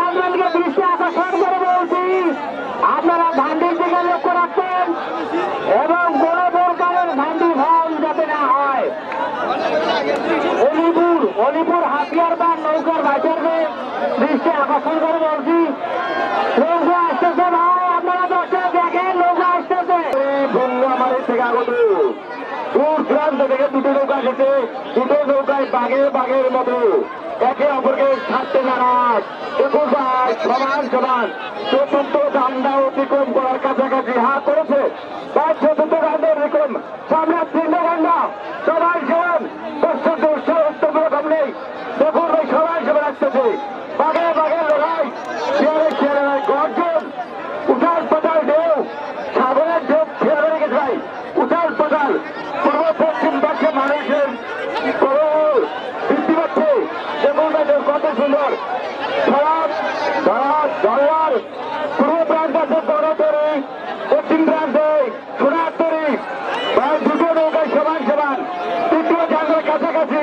সংগ্রামীকে দৃষ্টি আকর্ষণ করে বলছি, আপনারা ধানটির দিকে লক্ষ্য রাখবেন এবং কোনো প্রকারের ধানটি ভ্রম যাতে না হয়। অলিপুর অলিপুর হাতিয়ার বা নৌকার বাজারকে দৃষ্টি আকর্ষণ করে বলছি, নৌকা আসতেছে ভাই, আপনারা দর্শক দেখেন, নৌকা আসতেছে। ধন্য আমার থেকে আগত। দূর দূরান্ত থেকে দুটো নৌকা এসেছে, দুটো নৌকায় বাঘের বাঘের মতো। একে অপরকে ছাড়তে নারাজ। ভাই সমান সমান। চতুর্থ ডান্ডা অতিক্রম করার কাছাকাছি হা করেছে। তার চতুর্থ ডান্ডা অতিক্রম সামনে তিনটে ডান্ডা সবাই সমান ছেড়ে গেছে উঠাল পাতাল। পূর্ব পশ্চিম কত সুন্দর ধরাত দরবার পূর্ব প্রান্ত আছে গণতরি পশ্চিম প্রান্তে সোনাতরি প্রায় দুটো নৌকায় সমান সমান। তৃতীয় জানলার কাছাকাছি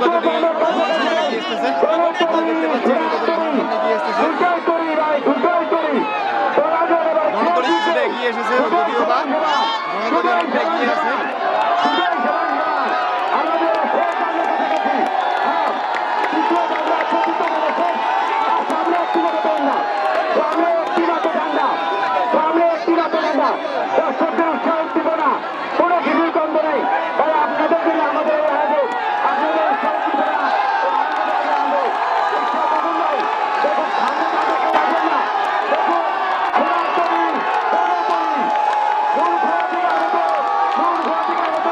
ঘোড়াতরী। নৌকা দুটি সমান সমান এগিয়ে আসতেছে। আমরা দেখতে পাচ্ছি নৌকা দুটি সমান সমান এগিয়ে আসতেছে। গণতরী কিছুটা এগিয়ে এসেছে যদিও বা গণতরী অনেকটা এগিয়ে আছে দর্শকদের উৎসাহ দিব না কোনো কিছুর কম নেই তাই আপনাদের জন্য আমাদের এই আয়োজন আপনাদের উৎসাহ দিব না উৎসাহ দেবেন নাই। দেখুন, সামনে না দেখে যাবেন না। দেখুন, ঘোড়াতলি, গণতলি, মূল ঘোড়া থেকে আগত, মূল ঘোড়া থেকে আগত,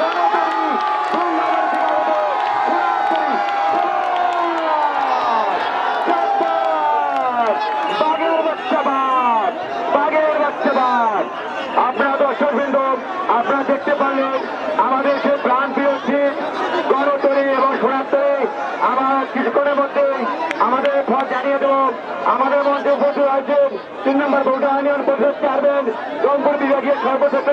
গণতলি, ফুলনগর থেকে আগত, ঘোড়াতলি, সাব্বাস! বাঘের বাচ্চা বাঘ বাঘের বাচ্চা বাঘ আপনারা দর্শক বৃন্দ আপনারা দেখতে পারলেন আমাদের সে প্রাণ প্রিয় গণতরী এবং সোনাতরী আমার কিছুক্ষণের মধ্যে আমাদের ফল জানিয়ে দেব আমাদের মধ্যে উপস্থিত আছেন তিন নম্বর ভোটার ইউনিয়ন পরিষদ চেয়ারম্যান রংপুর বিভাগীয় সর্বশেষ